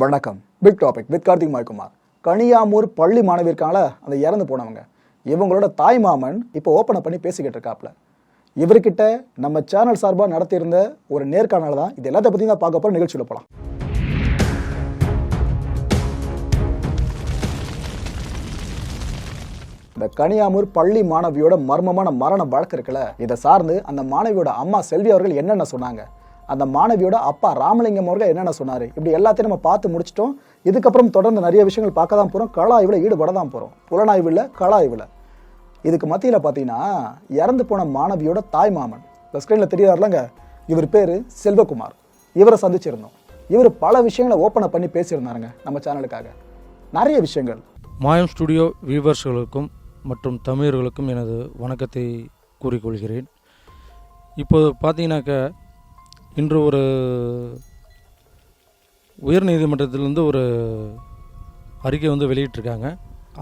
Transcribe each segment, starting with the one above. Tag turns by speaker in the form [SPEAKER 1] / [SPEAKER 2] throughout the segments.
[SPEAKER 1] வணக்கம். Big topic with Karthik Maikumar Kaniyamur பள்ளி மாணவி இருக்காங்கள அந்த இறந்து போனவங்க. இவங்களோட தாய் மாமன் இப்போ ஓப்பன் பண்ணி பேசிக்கிட்டு இருக்காப்ல. இவர்கிட்ட நம்ம சேனல் சார்பாக நடத்தியிருந்த ஒரு நேர்காணல் தான் இது எல்லாத்த பற்றி தான் பார்க்க போகிற நிகழ்ச்சியில் போகலாம் இந்த கனியாமூர் பள்ளி மாணவியோட மர்மமான மரண வழக்கு இருக்குல்ல இதை சார்ந்து அந்த மாணவியோட அம்மா செல்வி அவர்கள் என்னென்ன சொன்னாங்க? அந்த மாணவியோட அப்பா ராமலிங்கம் அவர்கள் என்னென்ன சொன்னார்? இப்படி எல்லாத்தையும் நம்ம பார்த்து முடிச்சிட்டோம். இதுக்கப்புறம் தொடர்ந்து நிறைய விஷயங்கள் பார்க்க தான் போகிறோம் கலாய்வில் ஈடுபட தான் போகிறோம் புலனாய்வில் கலாய்வில். இதுக்கு மத்தியில் பார்த்தீங்கன்னா இறந்து போன மாணவியோட தாய் மாமன். இந்த ஸ்க்ரீனில் தெரியாருலங்க இவர் பேர் செல்வகுமார். இவரை சந்திச்சிருந்தோம். இவர் பல விஷயங்களை ஓப்பனை பண்ணி பேசியிருந்தாருங்க நம்ம சேனலுக்காக நிறைய விஷயங்கள்.
[SPEAKER 2] மாயம் ஸ்டுடியோ வியூவர்ஸ்களுக்கும் மற்றும் தமிழர்களுக்கும் எனது வணக்கத்தை கூறிக்கொள்கிறேன். இப்போது பார்த்தீங்கன்னாக்க இன்று ஒரு உயர்நீதிமன்றத்திலிருந்து ஒரு அறிக்கை வந்து வெளியிட்டிருக்காங்க.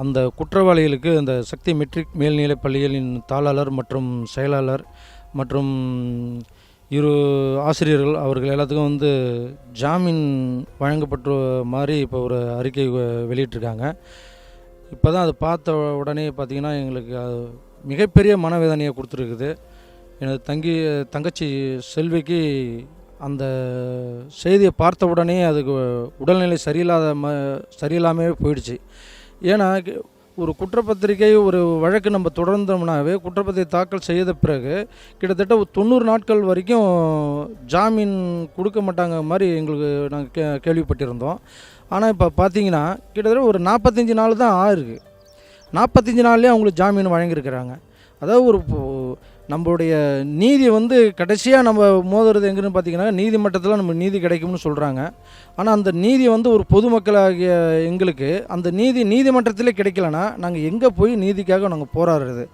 [SPEAKER 2] அந்த குற்றவாளிகளுக்கு அந்த சக்தி மெட்ரிக் மேல்நிலைப் பள்ளிகளின் தாளாளர் மற்றும் செயலாளர் மற்றும் இரு ஆசிரியர்கள் அவர்கள் எல்லாத்துக்கும் வந்து ஜாமீன் வழங்கப்பட்ட மாதிரி இப்போ ஒரு அறிக்கை வெளியிட்டிருக்காங்க. இப்போ தான் அதை பார்த்த உடனே பார்த்திங்கன்னா எங்களுக்கு அது மிகப்பெரிய மனவேதனையை கொடுத்துருக்குது. எனது தங்கி தங்கச்சி செல்விக்கு அந்த செய்தியை பார்த்த உடனே அதுக்கு உடல்நிலை சரியில்லாத ம சரியில்லாமே போயிடுச்சு. ஏன்னா ஒரு குற்றப்பத்திரிக்கை ஒரு வழக்கு நம்ம தொடர்ந்தோம்னாவே குற்றப்பத்திரிகை தாக்கல் செய்த பிறகு கிட்டத்தட்ட ஒரு தொண்ணூறு நாட்கள் வரைக்கும் ஜாமீன் கொடுக்க மாட்டாங்க மாதிரி எங்களுக்கு நாங்கள் கே கேள்விப்பட்டிருந்தோம். ஆனால் இப்போ பார்த்தீங்கன்னா கிட்டத்தட்ட ஒரு நாற்பத்தஞ்சு நாள் தான் ஆயிருக்கு நாற்பத்தஞ்சு நாள்லேயே அவங்களுக்கு ஜாமீன் வழங்கியிருக்கிறாங்க. அதாவது ஒரு நம்மளுடைய நீதி வந்து கடைசியாக நம்ம மோதுறது எங்கன்னு பார்த்தீங்கன்னா நீதிமன்றத்தில் நம்ம நீதி கிடைக்கும்னு சொல்கிறாங்க ஆனால் அந்த நீதி வந்து ஒரு பொதுமக்களாகிய எங்களுக்கு அந்த நீதி நீதிமன்றத்திலே கிடைக்கலன்னா நாங்கள் எங்கே போய் நீதிக்காக நாங்கள் போராடுறது?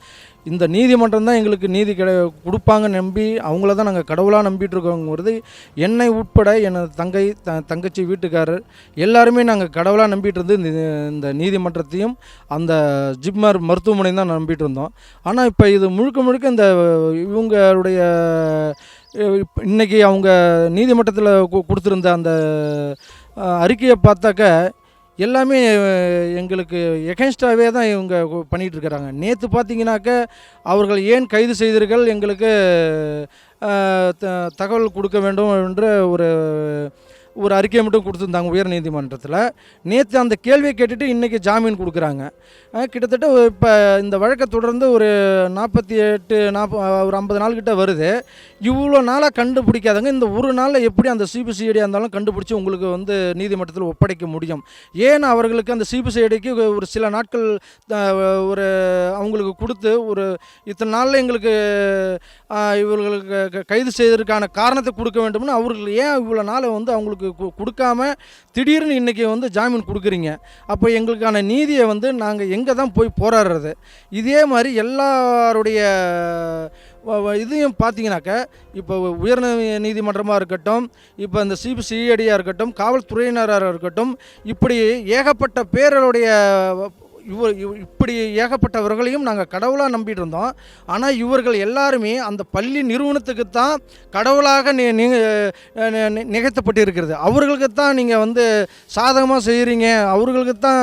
[SPEAKER 2] இந்த நீதிமன்றம் தான் எங்களுக்கு நீதி கிடை கொடுப்பாங்க நம்பி அவங்கள தான் நாங்கள் கடவுளாக நம்பிட்டு இருக்கோங்கிறது என்னை உட்பட எனது தங்கை த தங்கச்சி வீட்டுக்காரர் எல்லாருமே நாங்கள் கடவுளாக நம்பிட்டு இருந்து இந்த நீதிமன்றத்தையும் அந்த ஜிப்மர் மருத்துவமனையும் தான் நம்பிட்டு இருந்தோம் ஆனால் இப்போ இது முழுக்க முழுக்க இந்த இவங்களுடைய இன்றைக்கி அவங்க நீதிமன்றத்தில் கொடுத்துருந்த அந்த அறிக்கையை பார்த்தாக்க எல்லாமே எங்களுக்கு எகென்ஸ்டாகவே தான் இவங்க பண்ணிகிட்டு இருக்கிறாங்க நேற்று பார்த்தீங்கன்னாக்க அவர்கள் ஏன் கைது செய்தீர்கள் எங்களுக்கு த- தகவல் கொடுக்க வேண்டும் என்ற ஒரு ஒரு அறிக்கையை மட்டும் கொடுத்துருந்தாங்க உயர் நீதிமன்றத்தில். நேற்று அந்த கேள்வியை கேட்டுட்டு இன்றைக்கி ஜாமீன் கொடுக்குறாங்க. கிட்டத்தட்ட இப்போ இந்த வழக்கை தொடர்ந்து ஒரு நாற்பத்தி எட்டு நாற்ப ஒரு ஐம்பது நாள் கிட்ட வருது. இவ்வளோ நாளாக கண்டுபிடிக்காதவங்க இந்த ஒரு நாளில் எப்படி அந்த சிபிசிஐடியாக இருந்தாலும் கண்டுபிடிச்சி உங்களுக்கு வந்து நீதிமன்றத்தில் ஒப்படைக்க முடியும்? ஏன் அவர்களுக்கு அந்த சிபிசிஐடிக்கு ஒரு சில நாட்கள் ஒரு அவங்களுக்கு கொடுத்து ஒரு இத்தனை நாளில் எங்களுக்கு இவர்களுக்கு க- கைது செய்வதற்கான காரணத்தை கொடுக்க வேண்டும்னு அவர்கள் ஏன் இவ்வளோ நாளை வந்து அவங்களுக்கு கொடுக்காம திடீர்னு இன்றைக்கி வந்து ஜாமீன் கொடுக்குறீங்க. அப்போ எங்களுக்கான நீதியை வந்து நாங்கள் எங்கே தான் போய் போராடுறது? இதே மாதிரி எல்லாருடைய இதையும் பார்த்தீங்கன்னாக்க இப்போ உயர் நீதிமன்றமாக இருக்கட்டும் இப்போ இந்த சிபிசிஐடியாக இருக்கட்டும் காவல்துறையினராக இருக்கட்டும் இப்படி ஏகப்பட்ட பேர்களுடைய இவர் இப்படி ஏகப்பட்டவர்களையும் நாங்கள் கடவுளாக நம்பிட்டு இருந்தோம் ஆனால் இவர்கள் எல்லாருமே அந்த பள்ளி நிறுவனத்துக்கு தான் கடவுளாக நி நி- நிகழ்த்தப்பட்டு இருக்கிறது அவர்களுக்கு தான் நீங்கள் வந்து சாதகமாக செய்கிறீங்க அவர்களுக்கு தான்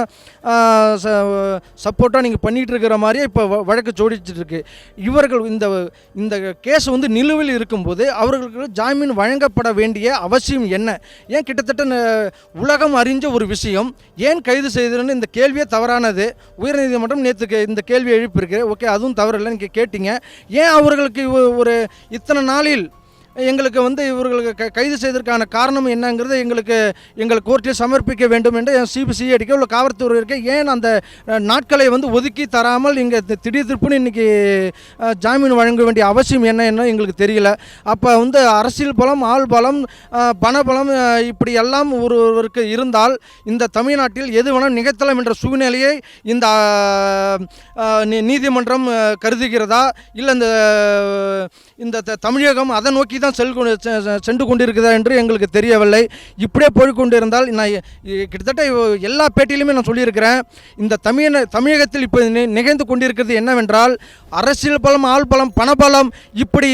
[SPEAKER 2] சப்போர்ட்டாக நீங்கள் பண்ணிகிட்டு இருக்கிற மாதிரியே இப்போ வ- வழக்கு ஜோடிச்சிட்டுருக்கு இவர்கள் இந்த இந்த கேஸ் வந்து நிலுவையில் இருக்கும்போது அவர்களுக்கு ஜாமீன் வழங்கப்பட வேண்டிய அவசியம் என்ன? ஏன் கிட்டத்தட்ட உலகம் அறிஞ்ச ஒரு விஷயம். ஏன் கைது செய்ததுன்னு இந்த கேள்வியே தவறானது. உயர்நீதிமன்றம் நேற்று இந்த கேள்வி எழுப்பியிருக்கு. ஓகே அதுவும் தவறில்லை நீங்கள் கேட்டீங்க. ஏன் அவர்களுக்கு ஒரு இத்தனை நாளில் எங்களுக்கு வந்து இவர்களுக்கு க- கைது செய்ததற்கான காரணம் என்னங்கிறது எங்களுக்கு எங்கள் கோர்ட்டில் சமர்ப்பிக்க வேண்டும் என்று சிபிசிஐடிக்கு உள்ள காவல்துறையிற்கு ஏன் அந்த நாட்களை வந்து ஒதுக்கி தராமல் இங்கே திடீர் திருப்புன்னு இன்றைக்கி ஜாமீன் வழங்க வேண்டிய அவசியம் என்ன என்ன எங்களுக்கு தெரியல. அப்போ வந்து அரசியல் பலம் ஆள் பலம் பணபலம் இப்படி எல்லாம் ஒருவருக்கு இருந்தால் இந்த தமிழ்நாட்டில் எது வேணால் நிகழ்த்தலாம் என்ற சூழ்நிலையை இந்த நீதிமன்றம் கருதுகிறதா? இல்லை இந்த இந்த த- தமிழகம் அதை நோக்கி தான் செல் கொண்டு சென்று கொண்டிருக்கிறதா என்று எங்களுக்கு தெரியவில்லை. இப்படியே போய்கொண்டிருந்தால் நான் கிட்டத்தட்ட எல்லா பேட்டியிலுமே நான் சொல்லியிருக்கிறேன். இந்த தமிழ தமிழகத்தில் இப்போ நிகழ்ந்து கொண்டிருக்கிறது என்னவென்றால் அரசியல் பலம் ஆள் பலம் பணபலம் இப்படி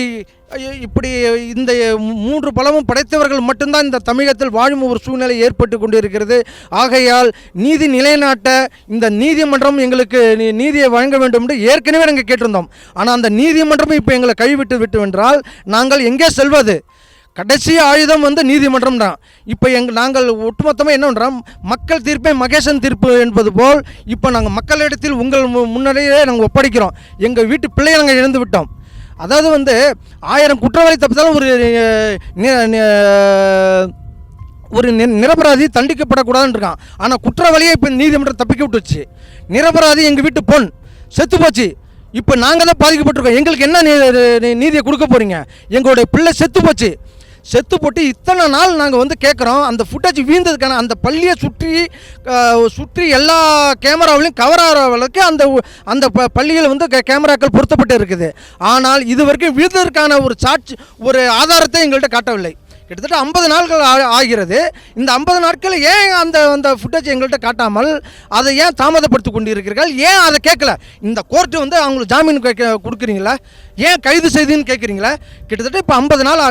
[SPEAKER 2] இப்படி இந்த மூன்று பலமும் படைத்தவர்கள் மட்டும்தான் இந்த தமிழகத்தில் வாழும் ஒரு சூழ்நிலை ஏற்பட்டு கொண்டிருக்கிறது. ஆகையால் நீதி நிலைநாட்ட இந்த நீதிமன்றம் எங்களுக்கு நீ- நீதியை வழங்க வேண்டும் என்று ஏற்கனவே நாங்கள் கேட்டிருந்தோம். ஆனால் அந்த நீதிமன்றம் இப்போ எங்களை கைவிட்டு விட்டு என்றால் நாங்கள் எங்கே செல்வது? கடைசி ஆயுதம் வந்து நீதிமன்றம் தான். இப்போ எங் நாங்கள் ஒட்டுமொத்தமாக என்ன பண்ணுறோம் மக்கள் தீர்ப்பே மகேசன் தீர்ப்பு என்பது போல் இப்போ நாங்கள் மக்களிடத்தில் உங்கள் மு- முன்னாடியே நாங்கள் ஒப்படைக்கிறோம். எங்கள் வீட்டு பிள்ளையை நாங்கள் இழந்து விட்டோம். அதாவது வந்து ஆயிரம் குற்றவாளி தப்பித்தாலும் ஒரு ஒரு நி- நிரபராதி தண்டிக்கப்படக்கூடாதுன்னு இருக்கான். ஆனால் குற்றவாளியை இப்போ நீதிமன்றம் தப்பிக்க விட்டுச்சு நிரபராதி எங்கள் வீட்டு பொன். செத்து போச்சு. இப்போ நாங்கள் தான் பாதிக்கப்பட்டிருக்கோம். எங்களுக்கு என்ன நீ- நீதியை கொடுக்க போகிறீங்க எங்களுடைய பிள்ளை செத்து போச்சு. செத்து போட்டு இத்தனை நாள் நாங்கள் வந்து கேட்குறோம் அந்த ஃபுட்டேஜ் வீழ்ந்ததுக்கான அந்த பள்ளியை சுற்றி சுற்றி எல்லா கேமராவிலையும் கவர் ஆகிற அளவுக்கு அந்த அந்த ப பள்ளியில் வந்து கே- கேமராக்கள் பொருத்தப்பட்டு இருக்குது. ஆனால் இது வரைக்கும் வீழ்ந்ததற்கான ஒரு சாட்சி ஒரு ஆதாரத்தை எங்கள்கிட்ட காட்டவில்லை. கிட்டத்தட்ட ஐம்பது நாட்கள் ஆகிறது. இந்த ஐம்பது நாட்கள் ஏன் அந்த அந்த ஃபுட்டேஜ் எங்கள்கிட்ட காட்டாமல் அதை ஏன் தாமதப்படுத்தி கொண்டு இருக்கிறீர்கள் ஏன் அதை கேட்கல? இந்த கோர்ட்டு வந்து அவங்களுக்கு ஜாமீன் கேட்க கொடுக்குறீங்களா? ஏன் கைது செய்துன்னு கேட்குறீங்களா? கிட்டத்தட்ட இப்போ ஐம்பது நாள்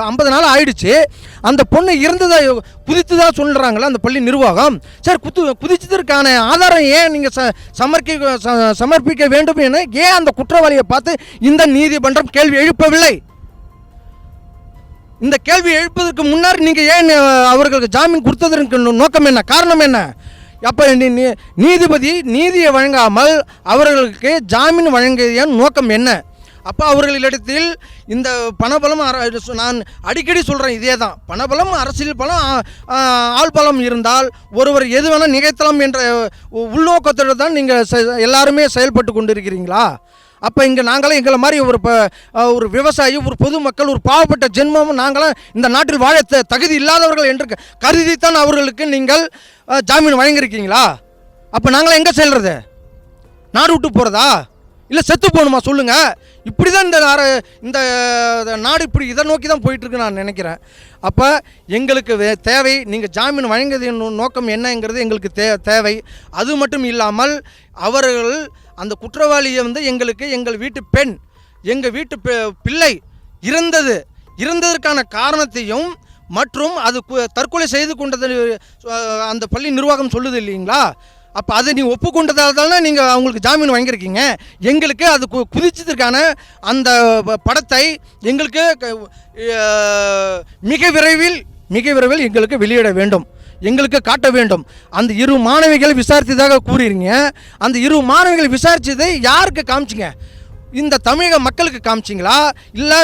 [SPEAKER 2] ஐம்பது நாள் ஆயிடுச்சு. அந்த பொண்ணு இறந்ததை குதித்து தான் சொல்கிறாங்களா அந்த பள்ளி நிர்வாகம்? சார் குத்து குதிச்சதற்கான ஆதாரம் ஏன் நீங்கள் ச சமர்ப்பிக்க ச- சமர்ப்பிக்க வேண்டும் என ஏன் அந்த குற்றவாளியை பார்த்து இந்த நீதிமன்றம் கேள்வி எழுப்பவில்லை? இந்த கேள்வி எழுப்பதற்கு முன்னர் நீங்கள் ஏன் அவர்களுக்கு ஜாமீன் கொடுத்ததற்கு நோக்கம் என்ன? காரணம் என்ன? அப்போ நீதிபதி நீதியை வழங்காமல் அவர்களுக்கு ஜாமீன் வழங்கிய நோக்கம் என்ன? அப்போ அவர்களிடத்தில் இந்த பணபலம் அர- நான் அடிக்கடி சொல்கிறேன் இதே தான் பணபலம் அரசியல் பலம் ஆள் பலம் இருந்தால் ஒருவர் எது வேணால் நிகழ்த்தலாம் என்ற உள்நோக்கத்தோடு தான் நீங்கள் எல்லாருமே செயல்பட்டு கொண்டிருக்கிறீங்களா? அப்போ இங்கே நாங்களாம் எங்களை மாதிரி ஒரு ஒரு விவசாயி ஒரு பொதுமக்கள் ஒரு பாவப்பட்ட ஜென்மமும் நாங்களாம் இந்த நாட்டில் வாழ த- தகுதி இல்லாதவர்கள் என்று கருதித்தான் அவர்களுக்கு நீங்கள் ஜாமீன் வழங்கியிருக்கீங்களா? அப்போ நாங்களாம் எங்கே செல்றது? நாடு விட்டு போகிறதா இல்லை செத்து போகணுமா சொல்லுங்கள் இப்படி தான் இந்த இந்த நாடு இப்படி இதை நோக்கி தான் போயிட்டுருக்கு நான் நினைக்கிறேன். அப்போ எங்களுக்கு வே தேவை நீங்கள் ஜாமீன் வழங்கியதின் நோக்கம் என்னங்கிறது எங்களுக்கு தே தேவை. அது மட்டும் இல்லாமல் அவர்கள் அந்த குற்றவாளியை வந்து எங்களுக்கு எங்கள் வீட்டு பெண் எங்கள் வீட்டு பெ- பிள்ளை இறந்தது. இறந்ததற்கான காரணத்தையும் மற்றும் அது தற்கொலை செய்து கொண்டது அந்த பள்ளி நிர்வாகம் சொல்லுது இல்லைங்களா? அப்போ அதை நீ ஒப்புக்கொண்டதால் தானே நீங்கள் அவங்களுக்கு ஜாமீன் வாங்கியிருக்கீங்க? எங்களுக்கு அது கு குதிச்சதற்கான அந்த படத்தை எங்களுக்கு க- மிக விரைவில் மிக விரைவில் எங்களுக்கு வெளியிட வேண்டும். எங்களுக்கு காட்ட வேண்டும். அந்த இரு மாணவிகள் விசாரித்ததாக கூறியிருங்க. அந்த இரு மாணவிகள் விசாரித்ததை யாருக்கு காமிச்சிங்க? இந்த தமிழக மக்களுக்கு காமிச்சிங்களா? இல்லை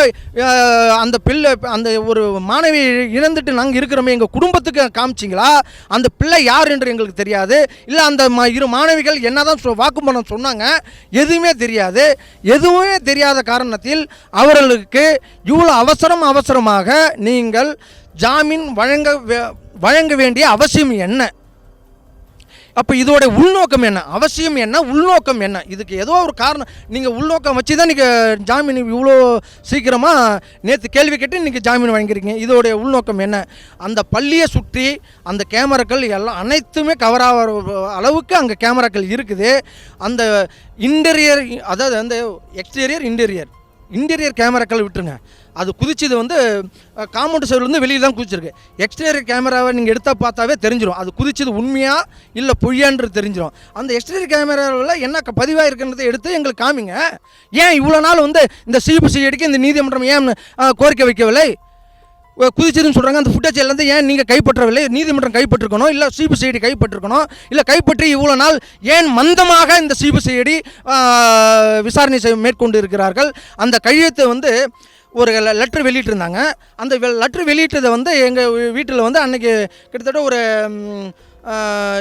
[SPEAKER 2] அந்த பிள்ளை அந்த ஒரு மாணவி இழந்துட்டு நாங்கள் இருக்கிறோமே எங்கள் குடும்பத்துக்கு காமிச்சிங்களா? அந்த பிள்ளை யார் என்று எங்களுக்கு தெரியாது. இல்லை அந்த மா இரு மாணவிகள் என்னதான் சொ வாக்குமூலம் சொன்னாங்க எதுவுமே தெரியாது. எதுவுமே தெரியாத காரணத்தில் அவர்களுக்கு இவ்வளோ அவசரம் அவசரமாக நீங்கள் ஜாமீன் வழங்க வே- வழங்க வேண்டிய அவசியம் என்ன? அப்போ இதோட உள்நோக்கம் என்ன? அவசியம் என்ன? உள்நோக்கம் என்ன? இதுக்கு ஏதோ ஒரு காரணம். நீங்கள் உள்நோக்கம் வச்சு தான் நீங்கள் ஜாமீன் இவ்வளோ சீக்கிரமாக நேற்று கேள்வி கேட்டு இன்றைக்கி ஜாமீன் வாங்கியிருக்கீங்க. இதோடைய உள்நோக்கம் என்ன? அந்த பள்ளியை சுற்றி அந்த கேமராக்கள் எல்லாம் அனைத்துமே கவர் ஆகிற அளவுக்கு அங்கே கேமராக்கள் இருக்குது. அந்த இன்டீரியர் அதாவது அந்த எக்ஸ்டீரியர் இன்டீரியர் இன்டீரியர் கேமராக்கள் விட்டுருங்க. அது குதிச்சது வந்து காம்பவுண்ட் சைடுலேருந்து வெளியில் தான் குதிச்சிருக்கு. எக்ஸ்டீரியர் கேமராவை நீங்கள் எடுத்தால் பார்த்தாவே தெரிஞ்சிடும் அது குதிச்சது உண்மையாக இல்லை பொய்யான்றது தெரிஞ்சிடும் அந்த எக்ஸ்டீரியர் கேமராவில் என்ன பதிவாக இருக்குன்றதை எடுத்து எங்களுக்கு காமிங்க. ஏன் இவ்வளோ நாள் வந்து இந்த சிபிசிஐடிக்கு இந்த நீதிமன்றம் ஏன் கோரிக்கை வைக்கவில்லை? குதிச்சதுன்னு சொல்கிறாங்க அந்த ஃபுட்டேஜ் எல்லாத்தையும் ஏன் நீங்கள் கைப்பற்றவில்லை? நீதிமன்றம் கைப்பற்றிருக்கணும் இல்லை சிபிசிஐடி கைப்பற்றிருக்கணும்? இல்லை கைப்பற்றி இவ்வளோ நாள் ஏன் மந்தமாக இந்த சிபிசிஐடி விசாரணை செய் மேற்கொண்டு இருக்கிறார்கள்? அந்த கையெழுத்தை வந்து ஒரு லெட்ரு வெளியிட்டிருந்தாங்க. அந்த லெட்ரு வெளியிட்டதை வந்து எங்கள் வீட்டில் வந்து அன்றைக்கி கிட்டத்தட்ட ஒரு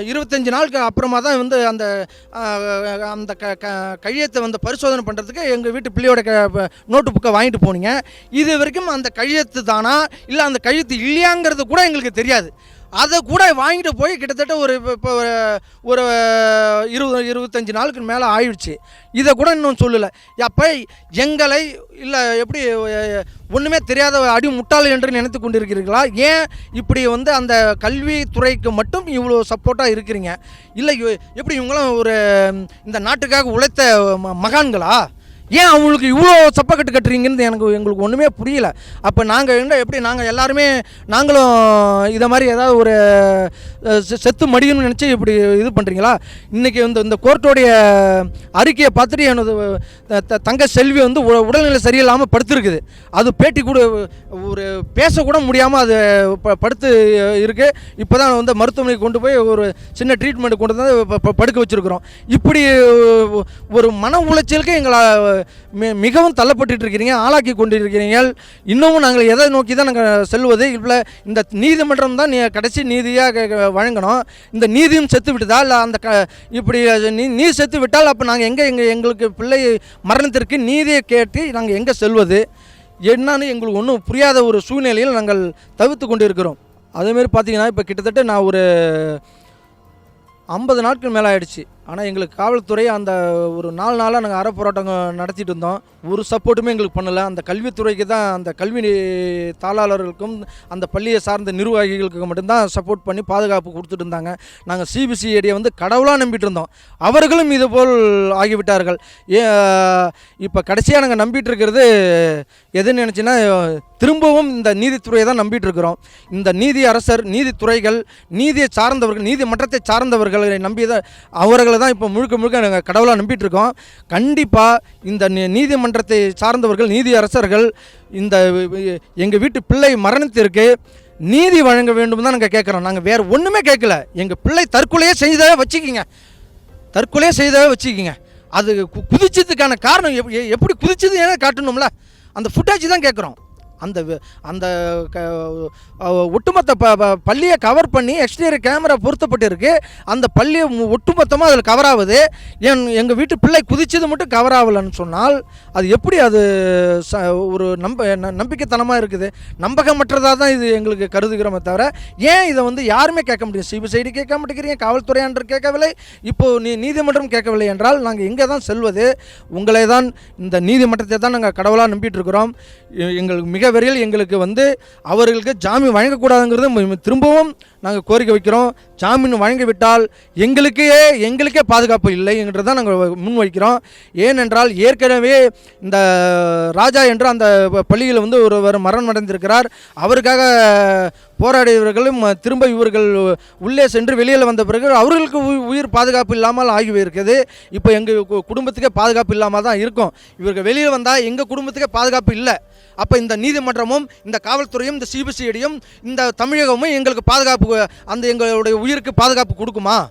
[SPEAKER 2] இருபத்தஞ்சி நாளுக்கு அப்புறமா தான் வந்து அந்த அந்த க க கையெழுத்தை வந்து பரிசோதனை பண்ணுறதுக்கு எங்கள் வீட்டு பிள்ளையோட க நோட்டு புக்கை வாங்கிட்டு போனீங்க. இது வரைக்கும் அந்த கையெழுத்து தானா? இல்லை அந்த கையெழுத்து இல்லையாங்கிறது கூட எங்களுக்கு தெரியாது. அதை கூட வாங்கிட்டு போய் கிட்டத்தட்ட ஒரு இப்போ ஒரு- இருபது இருபத்தஞ்சி நாளுக்கு மேலே ஆயிடுச்சு. இதை கூட இன்னும் சொல்லலை. அப்போ எங்களை இல்லை எப்படி ஒன்றுமே தெரியாத அடி முட்டாள் என்று நினைத்து கொண்டிருக்கிறீர்களா? ஏன் இப்படி வந்து அந்த கல்வித்துறைக்கு மட்டும் இவ்வளோ சப்போர்ட்டாக இருக்கிறீங்க? இல்லை எப்படி இவங்களாம் ஒரு இந்த நாட்டுக்காக உழைத்த மகான்களா? ஏன் அவங்களுக்கு இவ்வளோ சப்பக்கட்டு கட்டுறீங்கன்னு எனக்கு எங்களுக்கு ஒன்றுமே புரியல. அப்போ நாங்கள் என்ன எப்படி நாங்கள் எல்லாருமே நாங்களும் இதை மாதிரி ஏதாவது ஒரு செ- செத்து மடியணும்னு நினச்சி இப்படி இது பண்ணுறீங்களா இன்றைக்கி இந்த இந்த கோர்ட்டோடைய அறிக்கையை பார்த்துட்டு எனது த- தங்க செல்வி வந்து உடல்நிலை சரியில்லாமல் படுத்திருக்குது. அது பேட்டி கூட ஒரு பேசக்கூட முடியாமல் அது ப- படுத்து இருக்குது இப்போ தான் வந்து மருத்துவமனைக்கு கொண்டு போய் ஒரு சின்ன ட்ரீட்மெண்ட் கொண்டு வந்து படுக்க வச்சுருக்குறோம். இப்படி ஒரு மன உளைச்சலுக்கு எங்களை மிகவும் தள்ளப்பட்டு இருக்கிறீங்க ஆளாக்கி கொண்டிருக்கிறீங்க. இன்னமும் நாங்கள் எதை நோக்கி தான் நாங்கள் செல்வது? இல்லை இந்த நீதிமன்றம் தான் நீ கடைசி நீதியாக வழங்கணும். இந்த நீதியும் செத்து விட்டதா இல்லை அந்த க இப்படி நீ நீ செத்து விட்டால் அப்போ நாங்கள் எங்கே எங்கள் எங்களுக்கு பிள்ளை மரணத்திற்கு நீதியை கேட்டு நாங்கள் எங்கே செல்வது? என்னன்னு எங்களுக்கு ஒன்றும் புரியாத ஒரு சூழ்நிலையில் நாங்கள் தவிர்த்து கொண்டு இருக்கிறோம் அதேமாரி பார்த்தீங்கன்னா இப்போ கிட்டத்தட்ட நான் ஒரு ஐம்பது நாட்கள் மேலே ஆயிடுச்சு ஆனால் எங்களுக்கு காவல்துறை அந்த ஒரு நாலு நாளாக நாங்கள் அறப்போராட்டம் நடத்திட்டு இருந்தோம். ஒரு சப்போர்ட்டுமே எங்களுக்கு பண்ணலை. அந்த கல்வித்துறைக்கு தான் அந்த கல்வி தாளாளர்களுக்கும் அந்த பள்ளியை சார்ந்த நிர்வாகிகளுக்கு மட்டும்தான் சப்போர்ட் பண்ணி பாதுகாப்பு கொடுத்துட்டு இருந்தாங்க. நாங்கள் சிபிசிஐடியை வந்து கடவுளாக நம்பிட்டு இருந்தோம். அவர்களும் இது போல் ஆகிவிட்டார்கள். ஏ இப்போ கடைசியாக நாங்கள் நம்பிட்டு இருக்கிறது எதுன்னு நினச்சின்னா திரும்பவும் இந்த நீதித்துறையை தான் நம்பிட்டு இருக்கிறோம். இந்த நீதி அரசர் நீதித்துறைகள் நீதியை சார்ந்தவர்கள் நீதிமன்றத்தை சார்ந்தவர்களை நம்பி தான் அவர்களை தான் இப்போ முழுக்க முழுக்க நாங்கள் கடவுளாக நம்பிட்டு இருக்கோம் கண்டிப்பாக இந்த நீதிமன்றத்தை சார்ந்தவர்கள் நீதி அரசர்கள் இந்த எங்கள் வீட்டு பிள்ளை மரணத்திற்கு நீதி வழங்க வேண்டும் தான் நாங்கள் கேட்குறோம் நாங்கள் வேறு ஒன்றுமே கேட்கல எங்கள் பிள்ளை தற்கொலையே செய்தவே வச்சுக்கிங்க. தற்கொலையே செய்தவே வச்சுக்கிங்க. அது கு- குதிச்சதுக்கான காரணம் எப்- எ- எப்படி குதிச்சது ஏன்னா காட்டணும்ல? அந்த ஃபுட்டேஜ் தான் கேட்குறோம் அந்த அந்த க ஒட்டுமொத்த ப பள்ளியை கவர் பண்ணி எக்ஸ்டீரியர் கேமரா பொருத்தப்பட்டிருக்கு. அந்த பள்ளியை ஒட்டுமொத்தமாக அதில் கவர் ஆகுது. என் எங்கள் வீட்டு பிள்ளை குதிச்சது மட்டும் கவர் ஆகலைன்னு சொன்னால் அது எப்படி அது ச ஒரு நம்ப நம்பிக்கைத்தனமாக இருக்குது? நம்பகமற்றதாக தான் இது எங்களுக்கு கருதுகிறோமே தவிர ஏன் இதை வந்து யாருமே கேட்க முடியும்? சிபிசைடி கேட்க மாட்டேங்கிறீங்க காவல்துறை என்று கேட்கவில்லை. இப்போது நீ நீதிமன்றம் கேட்கவில்லை என்றால் நாங்கள் எங்கே தான் செல்வது. உங்களை தான் இந்த நீதிமன்றத்தை தான் நாங்கள் கடவுளாக நம்பிட்டு இருக்கிறோம். எங்களுக்கு மிக வரையில் எங்களுக்கு வந்து அவர்களுக்கு ஜாமீன் வழங்கக்கூடாதுங்கிறது திரும்பவும் நாங்கள் கோரிக்கை வைக்கிறோம். ஜாமீன் வழங்கிவிட்டால் எங்களுக்கே எங்களுக்கே பாதுகாப்பு இல்லை என்றதான் நாங்கள் முன்வைக்கிறோம். ஏனென்றால் ஏற்கனவே இந்த ராஜா என்ற அந்த பள்ளியில் வந்து ஒருவர் மரணம் அடைந்திருக்கிறார் அவருக்காக போராடியவர்களும் திரும்ப இவர்கள் உள்ளே சென்று வெளியில் வந்த பிறகு அவர்களுக்கு உயிர் பாதுகாப்பு இல்லாமல் ஆகி இருக்குது இப்போ எங்கள் குடும்பத்துக்கே பாதுகாப்பு இல்லாமல் தான் இருக்கும். இவர்கள் வெளியில் வந்தால் எங்கள் குடும்பத்துக்கே பாதுகாப்பு இல்லை. அப்போ இந்த நீதிமன்றமும் இந்த காவல்துறையும் இந்த சிபிசிஐடியும் இந்த தமிழகமும் எங்களுக்கு பாதுகாப்பு அந்த எங்களுடைய உயிருக்கு பாதுகாப்பு கொடுக்குமா?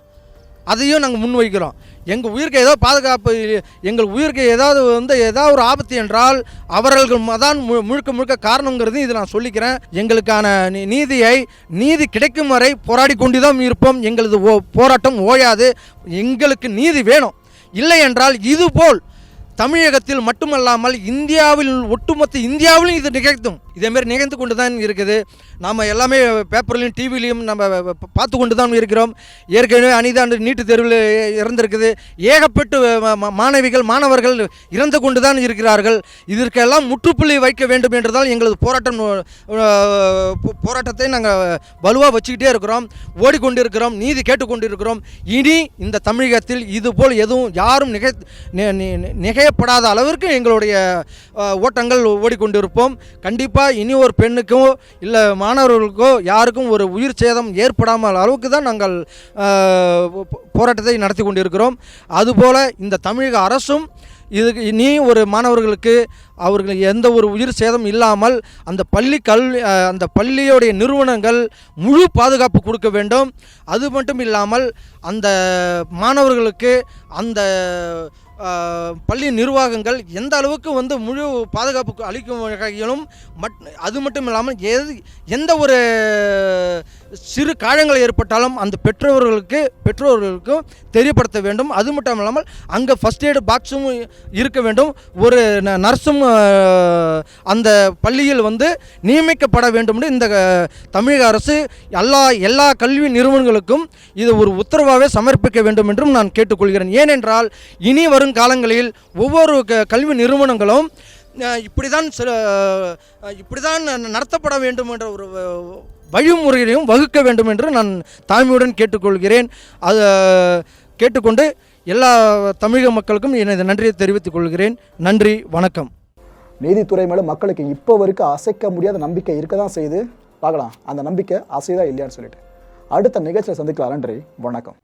[SPEAKER 2] அதையும் நாங்கள் முன்வைக்கிறோம். எங்கள் உயிருக்கு ஏதோ பாதுகாப்பு எங்கள் உயிருக்கு ஏதாவது வந்து ஏதாவது ஒரு ஆபத்து என்றால் அவர்கள் தான் மு முழுக்க முழுக்க காரணங்கிறது இது நான் சொல்லிக்கிறேன். எங்களுக்கான நீ- நீதியை நீதி கிடைக்கும் வரை போராடி கொண்டு தான் இருப்போம். எங்களது ஓ போராட்டம் ஓயாது. எங்களுக்கு நீதி வேணும். இல்லை என்றால் இதுபோல் தமிழகத்தில் மட்டுமல்லாமல் இந்தியாவில் ஒட்டுமொத்த இந்தியாவிலும் இது நிகழ்த்தும். இதேமாரி நிகழ்ந்து கொண்டு தான் இருக்குது. நாம் எல்லாமே பேப்பர்லையும் டிவிலையும் நம்ம பார்த்து கொண்டு தான் இருக்கிறோம். ஏற்கனவே அனிதாண்டு நீட்டு தேர்வில் இறந்திருக்குது. ஏகப்பட்டு மாணவிகள் மாணவர்கள் இறந்து கொண்டு தான் இருக்கிறார்கள். இதற்கெல்லாம் முற்றுப்புள்ளி வைக்க வேண்டும் என்றுதான் எங்களது போராட்டம் போ- போராட்டத்தை நாங்கள் வலுவாக வச்சுக்கிட்டே இருக்கிறோம். ஓடிக்கொண்டு இருக்கிறோம் நீதி கேட்டுக்கொண்டிருக்கிறோம். இனி இந்த தமிழகத்தில் இதுபோல் எதுவும் யாரும் நிகழ் நிகழ் நி- அளவிற்கு எங்களுடைய ஓட்டங்கள் ஓடிக்கொண்டிருப்போம். கண்டிப்பாக இனி ஒரு பெண்ணுக்கோ இல்லை மாணவர்களுக்கோ யாருக்கும் ஒரு உயிர் சேதம் ஏற்படாமல் அளவுக்கு தான் நாங்கள் போராட்டத்தை நடத்தி கொண்டிருக்கிறோம். அதுபோல் இந்த தமிழக அரசும் இதுக்கு இனி ஒரு மாணவர்களுக்கு அவர்கள் எந்த ஒரு உயிர் சேதம் இல்லாமல் அந்த பள்ளி கல்வி அந்த பள்ளியோடைய நிறுவனங்கள் முழு பாதுகாப்பு கொடுக்க வேண்டும். அது மட்டும் இல்லாமல் அந்த மாணவர்களுக்கு அந்த பள்ளி நிர்வாகங்கள் எந்த அளவுக்கு வந்து முழு பாதுகாப்பு அளிக்கும் வகையிலும் மட் அது மட்டும் இல்லாமல் எது எந்த ஒரு சிறு காயங்கள் ஏற்பட்டாலும் அந்த பெற்றோர்களுக்கு பெற்றோர்களுக்கும் தெரியப்படுத்த வேண்டும். அது மட்டும் இல்லாமல் அங்கே ஃபஸ்ட் எய்டு பாக்ஸும் இருக்க வேண்டும். ஒரு நர்ஸும் அந்த பள்ளியில் வந்து நியமிக்கப்பட வேண்டும் என்று இந்த தமிழக அரசு எல்லா எல்லா கல்வி நிறுவனங்களுக்கும் இது ஒரு உத்தரவாகவே சமர்ப்பிக்க வேண்டும் என்றும் நான் கேட்டுக்கொள்கிறேன். ஏனென்றால் இனி வரும் காலங்களில் ஒவ்வொரு க- கல்வி நிறுவனங்களும் இப்படி இப்படிதான் சில அஹ், இப்படிதான் நடத்தப்பட வேண்டும் என்ற ஒரு வழிமுறைகளையும் வகுக்க வேண்டும் என்று நான் தாய்மையுடன் கேட்டுக்கொள்கிறேன். அது கேட்டுக்கொண்டு எல்லா தமிழக மக்களுக்கும் எனது நன்றியை தெரிவித்துக் கொள்கிறேன். நன்றி வணக்கம்.
[SPEAKER 1] நீதித்துறை மேலே மக்களுக்கு இப்போ வரைக்கும் அசைக்க முடியாத நம்பிக்கை இருக்க தான் செய்யுது. பார்க்கலாம் அந்த நம்பிக்கை அசைதா இல்லையான்னு சொல்லிட்டு. அடுத்த நிகழ்ச்சியில் சந்திக்கலாம் நன்றி வணக்கம்.